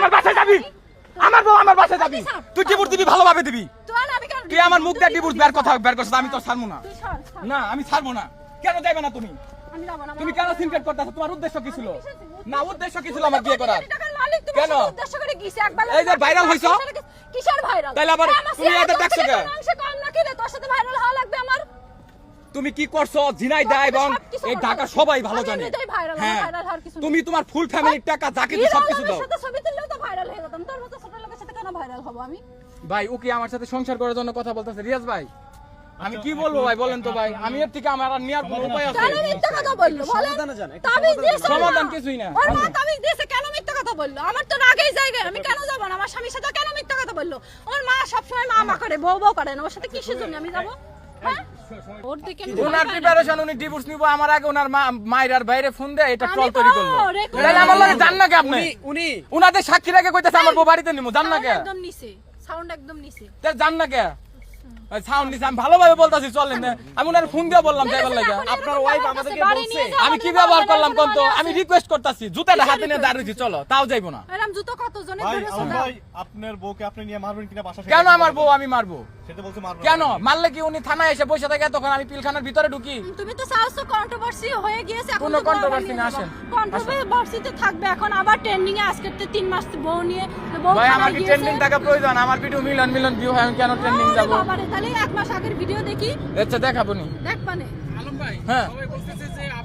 আমার বাসায় যাবি আমার বউ আমার বাসায় যাবি। তুই ডিভোর্স দিবি ভালোভাবে দিবি তুই কেন আমার মুখ দিয়ে ডিভোর্স বের কথা বের করছিস আমি তো ছাড়বো না। না আমি ছাড়বো না কেন যাবে না তুমি আমি যাব না, তুমি কেন সিনক্রেট করতেছো তোমার উদ্দেশ্য কি ছিল না উদ্দেশ্য কি ছিল আমার বিয়ে করার কেন? উদ্দেশ্য করে গিয়েছে, একবার এই যে viral হইছো? কিসের- viral? তাইলে আবার তুমি তোর দেখছ কে? মাংস কম নাকি রে? তোর সাথে viral হওয়া লাগবে আমার? তুমি কি করছ ঝিনাই দেয় এবং এই ঢাকা সবাই ভালো জানে হ্যাঁ। তুমি তোমার ফুল ফ্যামিলির টাকা যা কিছু হিরো সবকিছু আলমের দাও সাথে ছবি তুললেও তো viral হয়ে যেতাম। তোর মতো ছোট লোকের সাথে কেন viral হব আমি? ভাই ও কি আমার সাথে সংসার করার জন্য কথা বলতেছে রিয়াজ ভাই আমি কি বলব ভাই বলেন তো ভাই আমি এর থেকে আমার আর নেওয়ার কোনো উপায় আছে কেন মিথ্যা কথা বলল? বলেন। তাবিজ দিয়েছে সমাধান কিছুই না। ওর মা তাবিজ দিয়েছে, কেন মিথ্যা কথা বলল? আমার তো রাগেই জায়গায়, আমি কেন যাব না? আমার স্বামীর সাথে কেন মিথ্যা কথা বলল? ওর মা সবসময় মা মা করে, বউ বউ করে না। ওর সাথে কিসের জন্য আমি যাব? হ্যাঁ? ওর ওনার। প্রিপারেশন উনি ডিভোর্স নিব আমার আগে ওনার মা মায়ের আর বাইরে ফোন দেয় এটা ট্রল তৈরি করল তাহলে আমার লাগে জান না কে আপনি? উনি উনি উনাদের সাক্ষী রেখে কইতাছে আমার বউ বাড়িতে নিমু জান না কে? একদম নিছে সাউন্ড একদম নিছে তা জান না কে? সাউন্ড নিছে আমি ভালোভাবে বলতাছি চলেন না। আমি ওনার ফোন দিয়ে বললাম যাইবার লাগে আপনার wife আমাদেরকে বলছে। আমি কি ব্যবহার করলাম কোন তো আমি রিকোয়েস্ট করতাছি জুতাটা হাতে নিয়ে দাঁড়িয়েছি চলো তাও যাইবো না। এরম জুতো কত জনে ধরেছে ভাই আপনার বউকে আপনি নিয়ে মারবেন কিনা বাসা থেকে কেন আমার বউ? আমি মারবো। সেটা বলছে মারবেন কেন? মারলে কি উনি থানায় এসে বসে থাকে তখন আমি পিলখানার ভিতরে ঢুকি। তুমি তো চাও তো কন্ট্রোভার্সি হয়ে গিয়েছে এখন কোনো বানিয়ে না, আসেন। controversy-তে থাকবে এখন আবার ট্রেন্ডিং এ আজকে তো তিন মাস বউ নিয়ে ভাই আমার কি ট্রেন্ডিং টাকা প্রয়োজন? আমার ভিডিও মিলিয়ন মিলিয়ন ভিউ হয় আমি কেন ট্রেন্ডিং আরে বাবারে, তাহলে এক মাস আগের ভিডিও দেখি। আচ্ছা দেখাবো নি। দেখ পানে হ্যাঁ।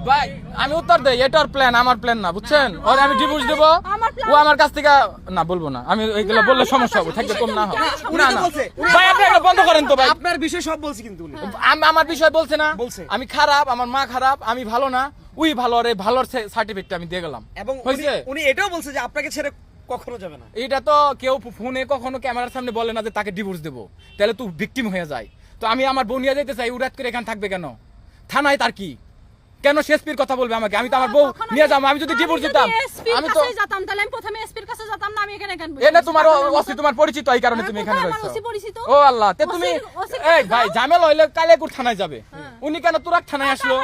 ভাই আমি উত্তর দেই এটার প্ল্যান আমার প্ল্যান না বুঝছেন? ওরে আমি ডিভোর্স দেব। ও আমার কাছ থেকে না বলব না। আমি এইগুলো বললে সমস্যা হবে থাকবে কম না হবে। না না। ভাই আপনি এটা বন্ধ করেন তো ভাই। আপনার বিষয় সব বলছি কিন্তু উনি। আমার বিষয় বলছে না? বলছে। আমি খারাপ আমার মা খারাপ আমি ভালো না। উই ভালো রে ভালোর সার্টিফিকেট আমি দিয়ে গেলাম। এবং উনি এটাও বলছে যে আপনাকে ছেড়ে কখনো যাবে না। এটা তো কেউ ফোনে কখনো ক্যামেরার সামনে বলে না যে তাকে ডিভোর্স দেবো। তাহলে তুই ভিকটিম হয়ে যায়। তো আমি আমার যেতে চাই উড়াত করে এখানে থাকবে কেন? থানায় তার কি? কেন শেষপির কথা বলবে আমাকে? আমি তো আমার বউ নিয়ে যাব আমি যদি ডিভোর্স দিতাম আমি তো যেতাম তাহলে আমি প্রথমে এসপির কাছে যেতাম না আমি এখানে কেন এটা তোমার তোমার পরিচিত এই কারণে হ্যাঁ, তুমি এখানে রয়েছো? ও আল্লাহ তে তুমি এই ভাই ঝামেলা হইলে কালেকুর থানায় যাবে। উনি কেন তুরাক থানায় আসলো?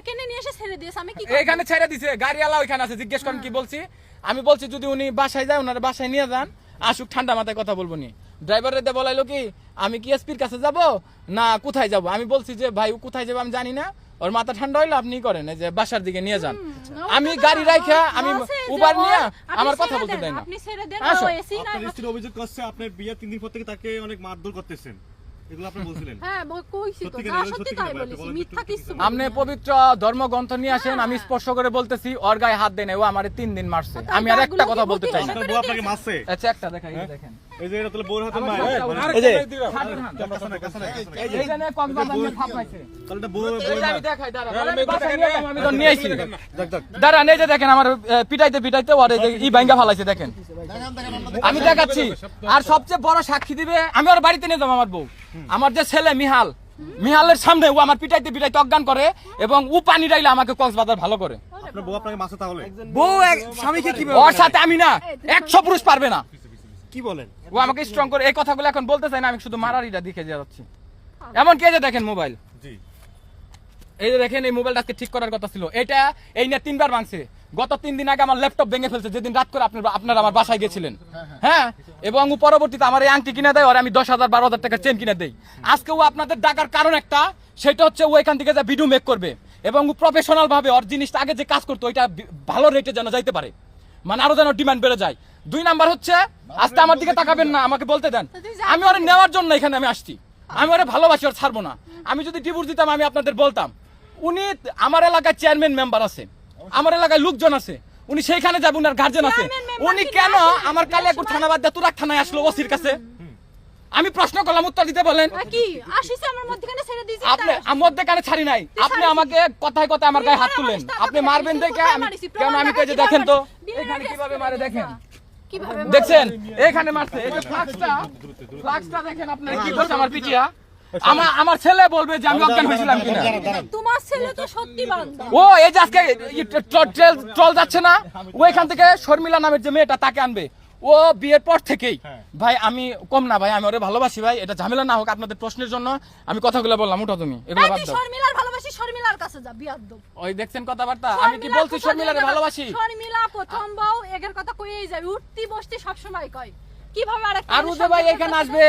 এখানে নিয়ে এসে ছেড়ে দিয়েছে আমি কি এখানে ছেড়ে দিছে গাড়িওয়ালা ওইখানে আছে জিজ্ঞেস করেন কি বলছি? আমি বলছি যদি উনি বাসায় যায় ওনার বাসায় নিয়ে যান আসুক ঠান্ডা মাথায় কথা বলব নি ড্রাইভারের দিয়ে বলাইলো কি আমি কি এসপির কাছে যাব না কোথায় যাব? আমি বলছি যে ভাই ও কোথায় যাবে আমি জানি না ওর মাথা ঠান্ডা হইল আপনি করেন এই যে বাসার দিকে নিয়ে যান। আমি গাড়ি রাইখা আমি উবার নিয়ে আমার কথা বলতে দেন, দেয় না। আপনি ছেড়ে দেন ও এসি নাই। আপনার স্ত্রী অভিযোগ করছে আপনার বিয়ে তিন দিন পর থেকে তাকে অনেক মারধর করতেছেন। আপনি হ্যাঁ পবিত্র ধর্মগ্রন্থ নিয়ে আসেন আমি স্পর্শ করে বলতেছি ওর গায়ে হাত দেয় ও আমার তিন দিন মারছে আমি আর একটা কথা বলতে চাই না আচ্ছা একটা দেখাই দেখেন দাঁড়ান এই যে দেখেন আমার পিটাইতে পিটাইতে ওর এই যে ই ভাঙ্গা ফালাইছে দেখেন আমি দেখাচ্ছি। আর সবচেয়ে বড় সাক্ষী দিবে আমি ওর বাড়িতে নিয়ে যাব আমার বউ। আমার যে ছেলে মিহাল মিহালের সামনে ও আমার পিটাইতে পিটাইতে অজ্ঞান করে এবং ও পানি ডাইলে আমাকে কক্সবাজার ভালো করে। বউ স্বামীকে ওর সাথে আমি না একশো পুরুষ পারবে না। কি বলেন? ও আমাকে স্ট্রং করে এই কথাগুলো এখন বলতে চাই না আমি শুধু মারারিটা দেখে যাচ্ছি। এমন কে যে দেখেন মোবাইল জি। এই যে দেখেন এই মোবাইলটা ঠিক করার কথা ছিল। এটা এই নিয়ে তিনবার ভাঙছে। গত তিন দিন আগে আমার ল্যাপটপ ভেঙে ফেলছে যেদিন রাত করে আপনার আপনারা আমার বাসায় গেছিলেন। হ্যাঁ? এবং পরবর্তীতে আমার এই আংটি কিনে দেয় আর আমি দশ হাজার বারো হাজার টাকা চেন কিনে দেই। আজকে ও আপনাদের ডাকার কারণ একটা সেটা হচ্ছে ও এখান থেকে যা ভিডিও মেক করবে। এবং ও প্রফেশনাল ভাবে ওর জিনিসটা আগে যে কাজ করতো ওইটা ভালো রেটে যেন যাইতে পারে। মানে আরও যেন ডিমান্ড বেড়ে যায়। দুই নাম্বার হচ্ছে আজকে আমার দিকে তাকাবেন না আমাকে বলতে দেন। আমি ওরে নেওয়ার জন্য এখানে আমি আসছি। আমি ওরে ভালোবাসি ওর ছাড়বো না। আমি যদি ডিভোর্স দিতাম আমি আপনাদের বলতাম। উনি আমার এলাকার চেয়ারম্যান মেম্বার আছে। আমার এলাকায় লোকজন আছে। উনি সেইখানে যাবেন উনার গার্জেন আছে। উনি কেন? আমার কালিয়াকুর থানা বাদ দিয়ে তুরাক থানায় আসলো ওসির কাছে? আমি প্রশ্ন করলাম উত্তর দিতে বলেন। মধ্যখানে আপনি আমার কানে ছাড়ি নাই। আপনি আমাকে কথায় কথায় আমার গায়ে হাত মারিস, আপনি মারবেন দেখে? কেন আমি তো দেখেন তো? এখানে কীভাবে মারে দেখেন? দেখছেন? এখানে মারছে। এই যে ফ্লাক্সটা ফ্লাক্সটা দেখেন আপনারা কি করছে আমার পিটিয়া? আমার আমার ছেলে বলবে যে আমি অজ্ঞান হয়েছিলাম কিনা? তোমার ছেলে তো সত্যি বান্দা। ও এই যে আজকে ট্রল ট্রল যাচ্ছে না ও এখান থেকে শর্মিলা নামের যে মেয়েটা তাকে আনবে। ও বিয়ের পর থেকেই হ্যাঁ। ভাই আমি কম না ভাই আমি ওরে ভালোবাসি ভাই এটা ঝামেলা না হোক আপনাদের প্রশ্নের জন্য আমি কথাগুলো বললাম উঠো তুমি এগুলো বাদ দাও। শর্মিলার ভালোবাসি শর্মিলার কাছে যা বিয়াদ্দ ওই দেখছেন কথাবার্তা আমি কি বলছি শর্মিলারে ভালোবাসি? শর্মিলা প্রথম বউ এগের কথা কইই যাবে উঠতি বসতি সবসময় কয়। কীভাবে আর উদয় ভাই এখানে আসবে